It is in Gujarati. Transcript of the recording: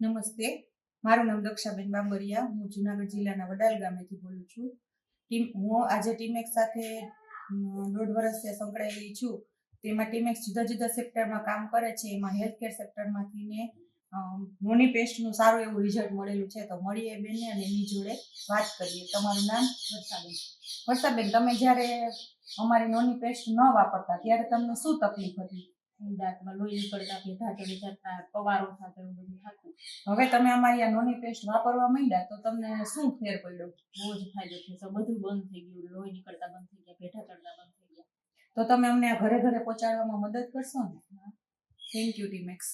નમસ્તે. મારું નામ દક્ષાબેન બાબરિયા. હું જુનાગઢ જિલ્લાના વડાલ ગામેથી બોલું છું. ટીમ, હું આજે ટીમેક્સ સાથે દોઢ વર્ષથી સંકળાયેલી છું. તેમાં ટીમેક્સ જુદા જુદા સેક્ટરમાં કામ કરે છે. એમાં હેલ્થ કેર સેક્ટરમાંથી ને મોની પેસ્ટનું સારું એવું રિઝલ્ટ મળેલું છે. તો મળીએ બેનને અને એની જોડે વાત કરીએ. તમારું નામ વર્ષાબેન વર્ષાબેન તમે જ્યારે અમારી નોની પેસ્ટ ન વાપરતા, ત્યારે તમને શું તકલીફ હતી? દાંતમાં લોહી નીકળતા ભેગા ચડી જતા પવારો થતો એવું બધું થતું. હવે તમે અમારી આ નોની પેસ્ટ વાપરવા માંડ્યા તો તમને શું ફેર પડ્યો? બહુ જ ફાયદો થયો. બધું બંધ થઈ ગયું. લોહી નીકળતા બંધ થઈ ગયા ભેઠા ચડતા બંધ થઈ ગયા. તો તમે અમને આ ઘરે ઘરે પહોંચાડવામાં મદદ કરશો ને? Thank you Timex